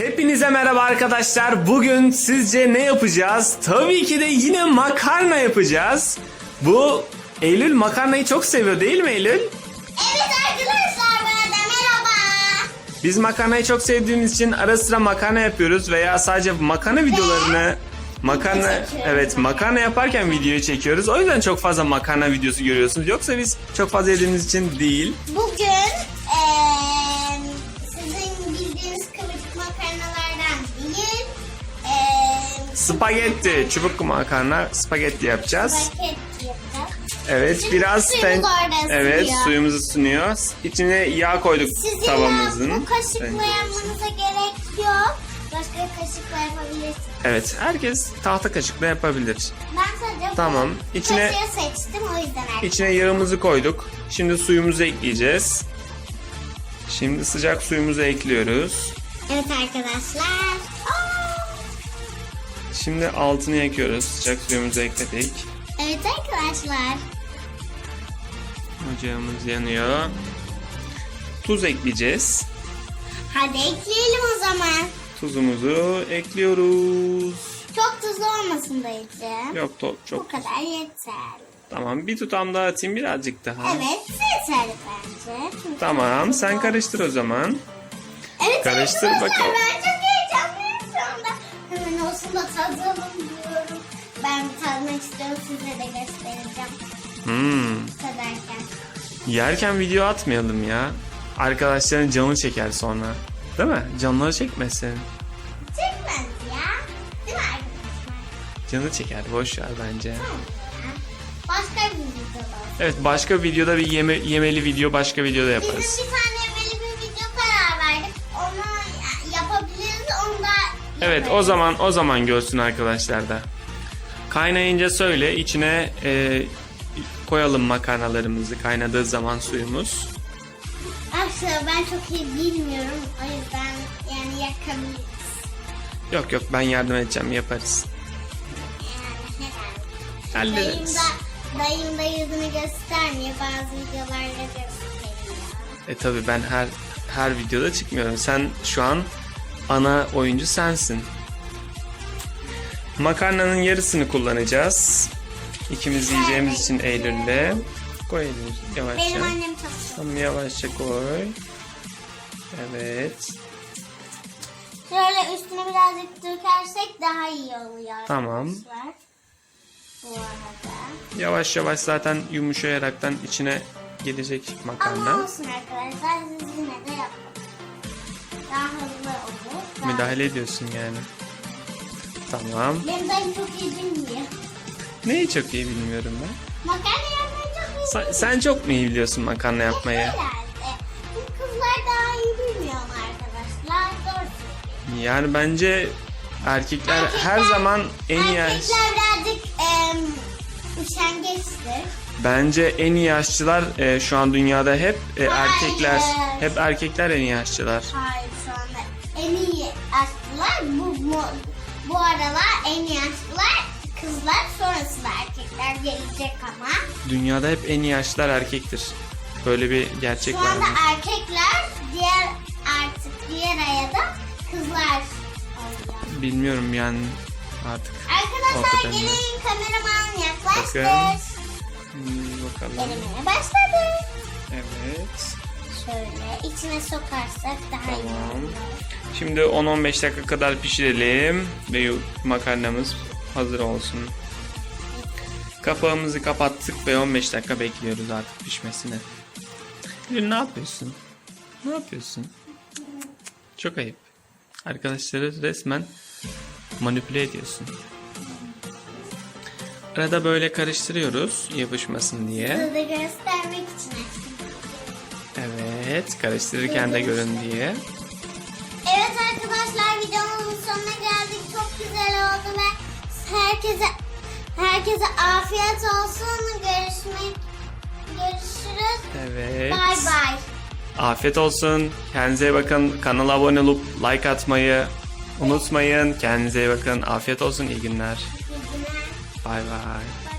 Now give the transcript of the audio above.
Hepinize merhaba arkadaşlar. Bugün sizce ne yapacağız? Tabii ki de yine makarna yapacağız. Bu Eylül makarnayı çok seviyor değil mi Eylül? Evet arkadaşlar bana da merhaba. Biz makarnayı çok sevdiğimiz için ara sıra makarna yapıyoruz veya sadece makarna videolarını makarna evet makarna yaparken videoyu çekiyoruz. O yüzden çok fazla makarna videosu görüyorsunuz. Yoksa biz çok fazla yediğimiz için değil. Bugün Spagetti, çubuk makarna, spagetti yapacağız. Evet, Şimdi biraz suyumuz orada Evet, ısınıyor. suyumuzu ısınıyor. İçine yağ koyduk Sizin tavamızın. bu kaşıkla yapmanıza gerek yok. Başka kaşıkla yapabilirsiniz. Evet, herkes tahta kaşıkla yapabilir. Ben sadece Tamam, içine- kaşığı seçtim o yüzden arkadaşlar. İçine yağımızı koyduk. Şimdi suyumuzu ekleyeceğiz. Şimdi sıcak suyumuzu ekliyoruz. Evet arkadaşlar. Aa! Şimdi altını yakıyoruz. Sıcak suyumuzu ekledik. Evet arkadaşlar. Ocağımız yanıyor. Tuz ekleyeceğiz. Hadi ekleyelim o zaman. Tuzumuzu ekliyoruz. Çok tuzlu olmasın dayıcı. Yok to- Bu çok. kadar yeter. Tamam bir tutam daha atayım birazcık daha. Evet yeterli bence. Çünkü Tamam sen karıştır o zaman. Evet Karıştır arkadaşlar, bakalım. Ben olsun da tadalım diyorum. Ben bir tadmak istiyorum size de göstereceğim. Hmm. Tadarken. Yerken video atmayalım ya. Arkadaşların canı çeker sonra. Değil mi? Canları çekmesin. Çekmez ya. Değil mi arkadaşlar? Canı çeker. Boş ver bence. Tamam. Başka bir video olsun. Evet başka videoda bir yeme, yemeli video başka videoda Bizim yaparız. bir tane Evet o zaman o zaman görsün arkadaşlar da. Kaynayınca söyle içine e, koyalım makarnalarımızı kaynadığı zaman suyumuz. Aslında ben çok iyi bilmiyorum. O yüzden yani yakabiliriz. Yok yok ben yardım edeceğim yaparız. Yani herhalde. Dayım Hallederiz. da, dayım da yüzünü göstermiyor. Bazı videolarda gösteriyor. E tabi ben her her videoda çıkmıyorum. Sen şu an ana oyuncu sensin. Makarnanın yarısını kullanacağız. İkimiz yiyeceğimiz için Eylül'le. Koy Eylül yavaşça. Benim annem çok Tamam yavaşça koy. Evet. Şöyle üstüne birazcık dökersek daha iyi oluyor. Tamam. arkadaşlar. Bu arada. Yavaş yavaş zaten yumuşayaraktan içine gelecek Ama makarna. olsun arkadaşlar siz yine de yapın. Daha hızlı Müdahale ediyorsun yani. Tamam. Benim dayım çok iyi bilmiyor. Neyi çok iyi bilmiyorum ben. Makarna yapmayı çok iyi Sen, sen çok mu iyi biliyorsun makarna yapmayı? Herhalde. Çünkü kızlar daha iyi bilmiyor arkadaşlar. Doğru. Yani bence erkekler, Erkekler- her zaman en iyi Erkekler birazcık em, üşengeçtir. bence en iyi aşçılar e, şu an dünyada hep e, Hayır. erkekler. Hep erkekler en iyi aşçılar. Hayır şu anda en iyi aşçılar bu, bu, bu aralar en iyi aşçılar kızlar sonrasında erkekler gelecek ama. Dünyada hep en iyi aşçılar erkektir. Böyle bir gerçek Şu var. anda erkekler diğer artık diğer ayada kızlar oluyor. Bilmiyorum yani artık. Arkadaşlar gelin kameraman yaklaştır. Bakın. Hmm, bakalım. Denemeye başladı. Evet. Şöyle içine sokarsak daha iyi Tamam. olur. Şimdi 10-15 dakika kadar pişirelim ve makarnamız hazır olsun. Kapağımızı kapattık ve 15 dakika bekliyoruz artık pişmesine. Gül ne yapıyorsun? Ne yapıyorsun? Çok ayıp. Arkadaşları resmen manipüle ediyorsun. Arada böyle karıştırıyoruz yapışmasın diye. Size göstermek için açtım. Evet, karıştırırken de görün diye. Arkadaşlar videomuzun sonuna geldik. Çok güzel oldu ve herkese herkese afiyet olsun. Görüşmek görüşürüz. Evet. Bay bay. Afiyet olsun. Kendinize iyi bakın. Kanala abone olup like atmayı unutmayın. Kendinize iyi bakın. Afiyet olsun. İyi günler. İyi günler. Bay bay.